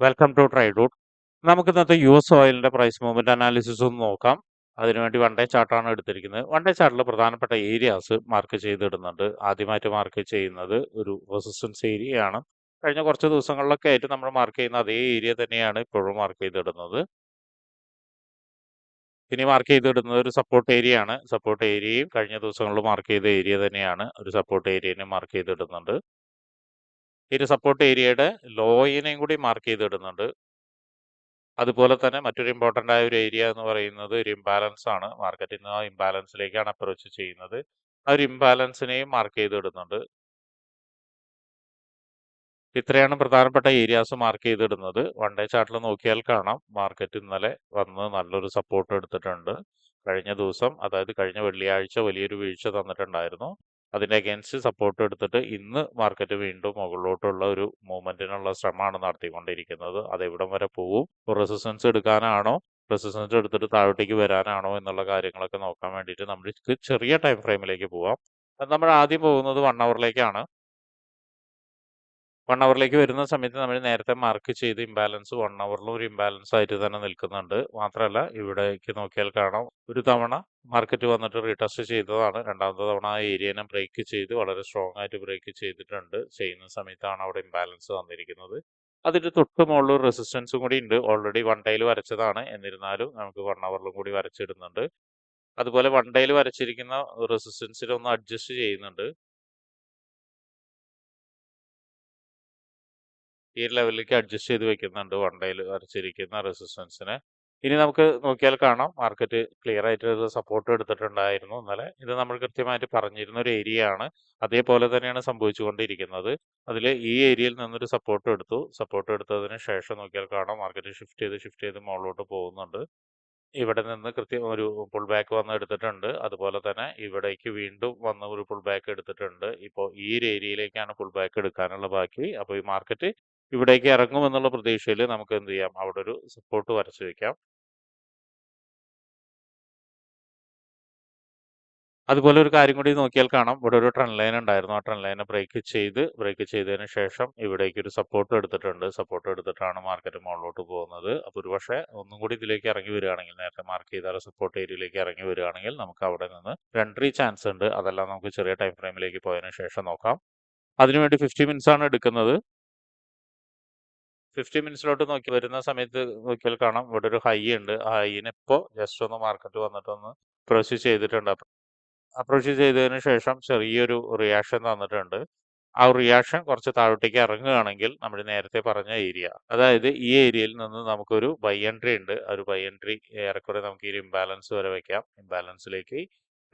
Welcome to try ട്രൈഡൂട്ട് നമുക്ക് ഇന്നത്തെ യു എസ് ഓയിലിന്റെ പ്രൈസ് മൂവ്മെന്റ് അനാലിസിസ് ഒന്ന് നോക്കാം. അതിനുവേണ്ടി വൺ ഡേ ചാർട്ടാണ് എടുത്തിരിക്കുന്നത്. വൺ ഡേ ചാർട്ടിൽ പ്രധാനപ്പെട്ട ഏരിയാസ് മാർക്ക് ചെയ്തിടുന്നുണ്ട്. ആദ്യമായിട്ട് മാർക്ക് ചെയ്യുന്നത് ഒരു റെസിസ്റ്റൻസ് ഏരിയയാണ് കഴിഞ്ഞ കുറച്ച് ദിവസങ്ങളിലൊക്കെ ആയിട്ട് നമ്മൾ മാർക്ക് ചെയ്യുന്ന അതേ ഏരിയ തന്നെയാണ് ഇപ്പോഴും മാർക്ക് ചെയ്തിടുന്നത്. ഇനി മാർക്ക് ചെയ്തിടുന്നത് ഒരു സപ്പോർട്ട് ഏരിയ ആണ്. സപ്പോർട്ട് ഏരിയയും കഴിഞ്ഞ ദിവസങ്ങളിൽ മാർക്ക് ചെയ്ത ഏരിയ തന്നെയാണ്. ഒരു സപ്പോർട്ട് ഏരിയനെ മാർക്ക് ചെയ്തിടുന്നുണ്ട്. ഒരു സപ്പോർട്ട് ഏരിയയുടെ ലോയിനെയും കൂടി മാർക്ക് ചെയ്തിടുന്നുണ്ട്. അതുപോലെ തന്നെ മറ്റൊരു ഇമ്പോർട്ടന്റ് ആയ ഒരു ഏരിയ എന്ന് പറയുന്നത് ഒരു ഇംബാലൻസ് ആണ്. മാർക്കറ്റിൽ നിന്ന് ആ ഇംബാലൻസിലേക്കാണ് അപ്രോച്ച് ചെയ്യുന്നത്. ആ ഒരു ഇംബാലൻസിനെയും മാർക്ക് ചെയ്തിടുന്നുണ്ട്. ഇത്രയാണ് പ്രധാനപ്പെട്ട ഏരിയാസ് മാർക്ക് ചെയ്തിടുന്നത്. വൺ ഡേ ചാർട്ടിൽ നോക്കിയാൽ കാണാം. മാർക്കറ്റ് ഇന്നലെ വന്ന് നല്ലൊരു സപ്പോർട്ട് എടുത്തിട്ടുണ്ട്. കഴിഞ്ഞ ദിവസം അതായത് കഴിഞ്ഞ വെള്ളിയാഴ്ച വലിയൊരു വീഴ്ച തന്നിട്ടുണ്ടായിരുന്നു. അതിന്റെ അഗേൻസ്റ്റ് സപ്പോർട്ട് എടുത്തിട്ട് ഇന്ന് മാർക്കറ്റ് വീണ്ടും മുകളിലോട്ടുള്ള ഒരു മൂവ്മെന്റിനുള്ള ശ്രമമാണ് നടത്തിക്കൊണ്ടിരിക്കുന്നത്. അത് എവിടം വരെ പോവും? റെസിസ്റ്റൻസ് എടുക്കാനാണോ? റെസിസ്റ്റൻസ് എടുത്തിട്ട് താഴോട്ടേക്ക് വരാനാണോ എന്നുള്ള കാര്യങ്ങളൊക്കെ നോക്കാൻ വേണ്ടിയിട്ട് നമ്മൾ ചെറിയ ടൈം ഫ്രെയിമിലേക്ക് പോവാം. നമ്മൾ ആദ്യം പോകുന്നത് വൺ അവറിലേക്കാണ് വൺ അവറിലേക്ക് വരുന്ന സമയത്ത് നമ്മൾ നേരത്തെ മാർക്ക് ചെയ്ത് ഇംബാലൻസ് വൺ അവറിലും ഒരു ഇംബാലൻസ് ആയിട്ട് തന്നെ നിൽക്കുന്നുണ്ട്. മാത്രമല്ല ഇവിടേക്ക് നോക്കിയാൽ കാണാം. ഒരു തവണ മാർക്കറ്റ് വന്നിട്ട് റീടെസ്റ്റ് ചെയ്തതാണ്. രണ്ടാമത്തെ തവണ ആ ഏരിയനെ ബ്രേക്ക് ചെയ്ത് വളരെ സ്ട്രോങ് ആയിട്ട് ബ്രേക്ക് ചെയ്തിട്ടുണ്ട്. ചെയ്യുന്ന സമയത്താണ് അവിടെ ഇംബാലൻസ് വന്നിരിക്കുന്നത്. അതിന്റെ തൊട്ട് മുകളിൽ റെസിസ്റ്റൻസും കൂടി ഉണ്ട്. ഓൾറെഡി വൺ ഡേയിൽ വരച്ചതാണ്. എന്നിരുന്നാലും നമുക്ക് വൺ അവറിലും കൂടി വരച്ചിടുന്നുണ്ട്. അതുപോലെ വൺ ഡേയിൽ വരച്ചിരിക്കുന്ന റെസിസ്റ്റൻസിൽ ഒന്ന് അഡ്ജസ്റ്റ് ചെയ്യുന്നുണ്ട്. ഈ ലെവലിലേക്ക് അഡ്ജസ്റ്റ് ചെയ്ത് വെക്കുന്നുണ്ട് വൺ ഡേയിൽ വരച്ചിരിക്കുന്ന റെസിസ്റ്റൻസിനെ. ഇനി നമുക്ക് നോക്കിയാൽ കാണാം. മാർക്കറ്റ് ക്ലിയർ ആയിട്ട് ഒരു സപ്പോർട്ട് എടുത്തിട്ടുണ്ടായിരുന്നു ഇന്നലെ. ഇത് നമ്മൾ കൃത്യമായിട്ട് പറഞ്ഞിരുന്ന ഒരു ഏരിയ ആണ്. അതേപോലെ തന്നെയാണ് സംഭവിച്ചുകൊണ്ടിരിക്കുന്നത്. അതിൽ ഈ ഏരിയയിൽ നിന്നൊരു സപ്പോർട്ട് എടുത്തു. സപ്പോർട്ട് എടുത്തതിന് ശേഷം നോക്കിയാൽ കാണാം. മാർക്കറ്റ് ഷിഫ്റ്റ് ചെയ്ത് ഷിഫ്റ്റ് ചെയ്ത് മുകളിലോട്ട് പോകുന്നുണ്ട്. ഇവിടെ നിന്ന് കൃത്യം ഒരു പുൾ ബാക്ക് വന്ന് എടുത്തിട്ടുണ്ട്. അതുപോലെ തന്നെ ഇവിടേക്ക് വീണ്ടും വന്ന് ഒരു പുൾ ബാക്ക് എടുത്തിട്ടുണ്ട്. ഇപ്പോൾ ഈ ഒരു ഏരിയയിലേക്കാണ് പുൾ ബാക്ക് എടുക്കാനുള്ള ബാക്കി. അപ്പോൾ ഈ മാർക്കറ്റ് ഇവിടേക്ക് ഇറങ്ങുമെന്നുള്ള പ്രതീക്ഷയിൽ നമുക്ക് എന്ത് ചെയ്യാം? അവിടെ ഒരു സപ്പോർട്ട് വരച്ചു വെക്കാം. അതുപോലെ ഒരു കാര്യം കൂടി നോക്കിയാൽ കാണാം. ഇവിടെ ഒരു ട്രെൻഡ് ലൈൻ ഉണ്ടായിരുന്നു. ആ ട്രെൻഡ് ലൈനെ ബ്രേക്ക് ചെയ്ത് ബ്രേക്ക് ചെയ്തതിന് ശേഷം ഇവിടേക്ക് ഒരു സപ്പോർട്ട് എടുത്തിട്ടുണ്ട്. സപ്പോർട്ട് എടുത്തിട്ടാണ് മാർക്കറ്റ് മുകളിലോട്ട് പോകുന്നത്. അപ്പോൾ ഒരു പക്ഷേ ഒന്നും കൂടി ഇതിലേക്ക് ഇറങ്ങി വരികയാണെങ്കിൽ നേരത്തെ മാർക്ക് ചെയ്ത സപ്പോർട്ട് ഏരിയയിലേക്ക് ഇറങ്ങി വരികയാണെങ്കിൽ നമുക്ക് അവിടെ നിന്ന് എൻട്രി ചാൻസ് ഉണ്ട്. അതെല്ലാം നമുക്ക് ചെറിയ ടൈം ഫ്രെയിമിലേക്ക് പോയതിനു ശേഷം നോക്കാം. അതിനുവേണ്ടി ഫിഫ്റ്റി മിനിറ്റ്സ് ആണ് എടുക്കുന്നത്. ഫിഫ്റ്റി മിനിറ്റ്സിലോട്ട് നോക്കി വരുന്ന സമയത്ത് നോക്കിയാൽ കാണാം. ഇവിടെ ഒരു ഹൈ ഉണ്ട്. ആ ഹൈനെ ഇപ്പോൾ ജസ്റ്റ് ഒന്ന് മാർക്കറ്റ് വന്നിട്ടൊന്ന് അപ്രോച്ച് ചെയ്തിട്ടുണ്ട്. അപ്രോച്ച് ചെയ്തതിന് ശേഷം ചെറിയൊരു റിയാക്ഷൻ തന്നിട്ടുണ്ട്. ആ റിയാക്ഷൻ കുറച്ച് താഴോട്ടേക്ക് ഇറങ്ങുകയാണെങ്കിൽ നമ്മൾ നേരത്തെ പറഞ്ഞ ഏരിയ അതായത് ഈ ഏരിയയിൽ നിന്ന് നമുക്കൊരു ബൈ എൻട്രി ഉണ്ട്. ആ ഒരു ബൈ എൻട്രി ഏറെക്കുറെ നമുക്ക് ഈ ഇംബാലൻസ് വരെ വയ്ക്കാം ഇംബാലൻസിലേക്ക്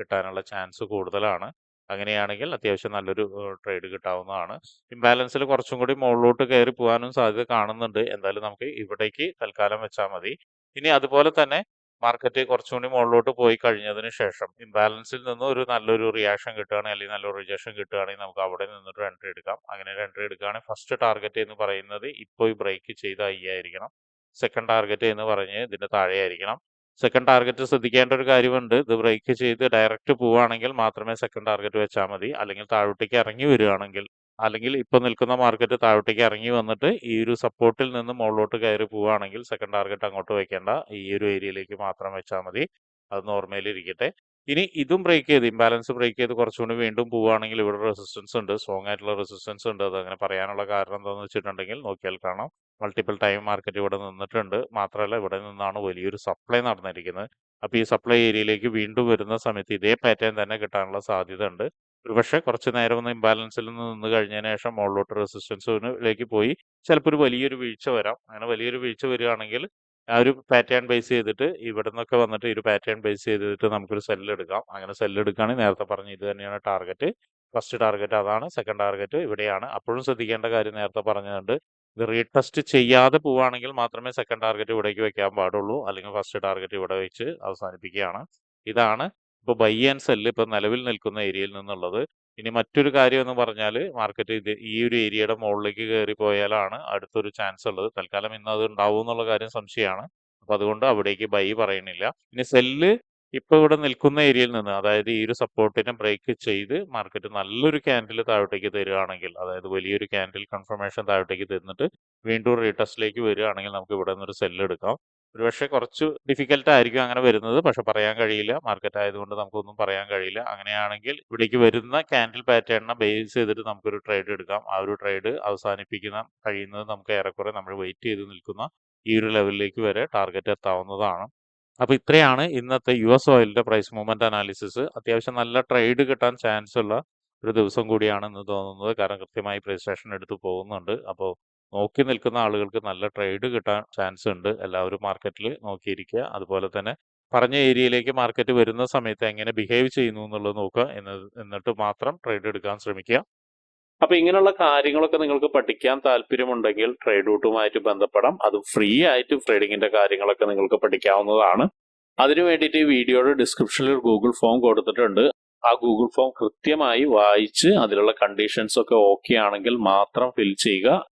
കിട്ടാനുള്ള ചാൻസ് കൂടുതലാണ്. അങ്ങനെയാണെങ്കിൽ അത്യാവശ്യം നല്ലൊരു ട്രേഡ് കിട്ടാവുന്നതാണ്. ഇംബാലൻസിൽ കുറച്ചും കൂടി മുകളിലോട്ട് കയറി പോകാനും സാധ്യത കാണുന്നുണ്ട്. എന്തായാലും നമുക്ക് ഇവിടേക്ക് തൽക്കാലം വെച്ചാൽ മതി. ഇനി അതുപോലെ തന്നെ മാർക്കറ്റ് കുറച്ചും കൂടി മുകളിലോട്ട് പോയി കഴിഞ്ഞതിന് ശേഷം ഇംബാലൻസിൽ നിന്ന് ഒരു നല്ലൊരു റിയാക്ഷൻ കിട്ടുകയാണെങ്കിൽ അല്ലെങ്കിൽ നല്ലൊരു റിജക്ഷൻ കിട്ടുകയാണെങ്കിൽ നമുക്ക് അവിടെ നിന്നൊരു എൻട്രി എടുക്കാം. അങ്ങനെ ഒരു എൻട്രി എടുക്കുകയാണെങ്കിൽ ഫസ്റ്റ് ടാർഗറ്റ് എന്ന് പറയുന്നത് ഇപ്പോൾ ഈ ബ്രേക്ക് ചെയ്ത ഐ ആയിരിക്കണം സെക്കൻഡ് ടാർഗറ്റ് എന്ന് പറഞ്ഞ് ഇതിന്റെ താഴെ ആയിരിക്കണം സെക്കൻഡ് ടാർഗറ്റ് ശ്രദ്ധിക്കേണ്ട ഒരു കാര്യമുണ്ട്. ഇത് ബ്രേക്ക് ചെയ്ത് ഡയറക്റ്റ് പോവുകയാണെങ്കിൽ മാത്രമേ സെക്കൻഡ് ടാർഗറ്റ് വെച്ചാൽ മതി. അല്ലെങ്കിൽ താഴോട്ടേക്ക് ഇറങ്ങി വരികയാണെങ്കിൽ അല്ലെങ്കിൽ ഇപ്പം നിൽക്കുന്ന മാർക്കറ്റ് താഴോട്ടേക്ക് ഇറങ്ങി വന്നിട്ട് ഈ ഒരു സപ്പോർട്ടിൽ നിന്ന് മുകളിലോട്ട് കയറി പോവുകയാണെങ്കിൽ സെക്കൻഡ് ടാർഗറ്റ് അങ്ങോട്ട് വയ്ക്കേണ്ട. ഈ ഒരു ഏരിയയിലേക്ക് മാത്രം വെച്ചാൽ മതി. അത് നോർമലി ഇരിക്കട്ടെ. ഇനി ഇതും ബ്രേക്ക് ചെയ്ത് ഇംബാലൻസ് ബ്രേക്ക് ചെയ്ത് കുറച്ചുകൂടി വീണ്ടും പോവുകയാണെങ്കിൽ ഇവിടെ റെസിസ്റ്റൻസ് ഉണ്ട് സ്ട്രോങ് ആയിട്ടുള്ള റെസിസ്റ്റൻസ് ഉണ്ട്. അത് അങ്ങനെ പറയാനുള്ള കാരണം എന്താണെന്ന് വെച്ചിട്ടുണ്ടെങ്കിൽ നോക്കിയാൽ കാണാം. മൾട്ടിപ്പിൾ ടൈം മാർക്കറ്റ് ഇവിടെ നിന്നിട്ടുണ്ട്. മാത്രമല്ല ഇവിടെ നിന്നാണ് വലിയൊരു സപ്ലൈ നടന്നിരിക്കുന്നത്. അപ്പോൾ ഈ സപ്ലൈ ഏരിയയിലേക്ക് വീണ്ടും വരുന്ന സമയത്ത് ഇതേ പാറ്റേൺ തന്നെ കിട്ടാനുള്ള സാധ്യത ഉണ്ട് ഒരുപക്ഷെ കുറച്ച് നേരം ഒന്ന് ഇംബാലൻസിൽ നിന്ന് നിന്ന് കഴിഞ്ഞതിന് ശേഷം മുകളിലോട്ട് റെസിസ്റ്റൻസിലേക്ക് പോയി. ചിലപ്പോൾ ഒരു വലിയൊരു വീഴ്ച വരാം. അങ്ങനെ വലിയൊരു വീഴ്ച വരികയാണെങ്കിൽ ആ ഒരു പാറ്റേൺ ബേസ് ചെയ്തിട്ട് ഇവിടെ നിന്നൊക്കെ വന്നിട്ട് ഈ ഒരു പാറ്റേൺ ബേസ് ചെയ്തിട്ട് നമുക്കൊരു സെല്ല് എടുക്കാം. അങ്ങനെ സെല്ല് എടുക്കുകയാണെങ്കിൽ നേരത്തെ പറഞ്ഞ ഇത് തന്നെയാണ് ടാർഗറ്റ് ഫസ്റ്റ് ടാർഗറ്റ് അതാണ്. സെക്കൻഡ് ടാർഗറ്റ് ഇവിടെയാണ്. അപ്പോഴും ശ്രദ്ധിക്കേണ്ട കാര്യം നേരത്തെ പറഞ്ഞതുണ്ട് ഇത് റീടെസ്റ്റ് ചെയ്യാതെ പോവുകയാണെങ്കിൽ മാത്രമേ സെക്കൻഡ് ടാർഗറ്റ് ഇവിടേക്ക് വെക്കാൻ പാടുള്ളൂ. അല്ലെങ്കിൽ ഫസ്റ്റ് ടാർഗറ്റ് ഇവിടെ വെച്ച് അവസാനിപ്പിക്കുകയാണ്. ഇതാണ് ഇപ്പോൾ ബൈ ആൻഡ് സെല്ല് ഇപ്പോൾ നിലവിൽ നിൽക്കുന്ന ഏരിയയിൽ നിന്നുള്ളത്. ഇനി മറ്റൊരു കാര്യം എന്ന് പറഞ്ഞാൽ മാർക്കറ്റ് ഇത് ഈ ഒരു ഏരിയയുടെ മുകളിലേക്ക് കയറി പോയാലാണ് അടുത്തൊരു ചാൻസ് ഉള്ളത്. തൽക്കാലം ഇന്ന് അത് ഉണ്ടാവും എന്നുള്ള കാര്യം സംശയമാണ്. അപ്പോൾ അതുകൊണ്ട് അവിടേക്ക് ബൈ പറയണില്ല. ഇനി സെല്ല് ഇപ്പൊ ഇവിടെ നിൽക്കുന്ന ഏരിയയിൽ നിന്ന് അതായത് ഈ ഒരു സപ്പോർട്ടിനെ ബ്രേക്ക് ചെയ്ത് മാർക്കറ്റ് നല്ലൊരു ക്യാൻഡിൽ താഴോട്ടേക്ക് തരികയാണെങ്കിൽ അതായത് വലിയൊരു ക്യാൻഡിൽ കൺഫർമേഷൻ താഴോട്ടേക്ക് തന്നിട്ട് വീണ്ടും റീടെസ്റ്റിലേക്ക് വരികയാണെങ്കിൽ നമുക്ക് ഇവിടെ നിന്നൊരു സെല്ല് എടുക്കാം. ഒരുപക്ഷെ കുറച്ച് ഡിഫിക്കൽട്ട് ആയിരിക്കും അങ്ങനെ വരുന്നത്. പക്ഷെ പറയാൻ കഴിയില്ല. മാർക്കറ്റ് ആയതുകൊണ്ട് നമുക്കൊന്നും പറയാൻ കഴിയില്ല. അങ്ങനെയാണെങ്കിൽ ഇവിടേക്ക് വരുന്ന ക്യാൻഡിൽ പാറ്റേണിനെ ബേസ് ചെയ്തിട്ട് നമുക്കൊരു ട്രേഡ് എടുക്കാം. ആ ഒരു ട്രേഡ് അവസാനിപ്പിക്കുന്ന കഴിയുന്നത് നമുക്ക് ഏറെക്കുറെ നമ്മൾ വെയിറ്റ് ചെയ്ത് നിൽക്കുന്ന ഈ ഒരു ലെവലിലേക്ക് വരെ ടാർഗറ്റ് എത്താവുന്നതാണ്. അപ്പോൾ ഇത്രയാണ് ഇന്നത്തെ യു എസ് ഓയിലിന്റെ പ്രൈസ് മൂവ്മെന്റ് അനാലിസിസ് അത്യാവശ്യം നല്ല ട്രേഡ് കിട്ടാൻ ചാൻസ് ഉള്ള ഒരു ദിവസം കൂടിയാണ് എന്ന് തോന്നുന്നത്. കാരണം കൃത്യമായി പ്രൈസ് സ്റ്റേഷൻ എടുത്ത് പോകുന്നുണ്ട്. അപ്പോൾ നോക്കി നിൽക്കുന്ന ആളുകൾക്ക് നല്ല ട്രേഡ് കിട്ടാൻ ചാൻസ് ഉണ്ട്. എല്ലാവരും മാർക്കറ്റിൽ നോക്കിയിരിക്കുക. അതുപോലെ തന്നെ പറഞ്ഞ ഏരിയയിലേക്ക് മാർക്കറ്റ് വരുന്ന സമയത്ത് എങ്ങനെ ബിഹേവ് ചെയ്യുന്നു എന്നുള്ളത് നോക്കുക. എന്ന് എന്നിട്ട് മാത്രം ട്രേഡ് എടുക്കാൻ ശ്രമിക്കുക. അപ്പൊ ഇങ്ങനെയുള്ള കാര്യങ്ങളൊക്കെ നിങ്ങൾക്ക് പഠിക്കാൻ താല്പര്യമുണ്ടെങ്കിൽ ട്രേഡ് റൂട്ടുമായിട്ട് ബന്ധപ്പെടാം. അത് ഫ്രീ ആയിട്ട് ട്രേഡിങ്ങിന്റെ കാര്യങ്ങളൊക്കെ നിങ്ങൾക്ക് പഠിക്കാവുന്നതാണ്. അതിനു വേണ്ടിയിട്ട് ഈ വീഡിയോയുടെ ഡിസ്ക്രിപ്ഷനിൽ ഒരു ഗൂഗിൾ ഫോം കൊടുത്തിട്ടുണ്ട്. ആ ഗൂഗിൾ ഫോം കൃത്യമായി വായിച്ച് അതിലുള്ള കണ്ടീഷൻസ് ഒക്കെ ഓക്കെ ആണെങ്കിൽ മാത്രം ഫിൽ ചെയ്യുക.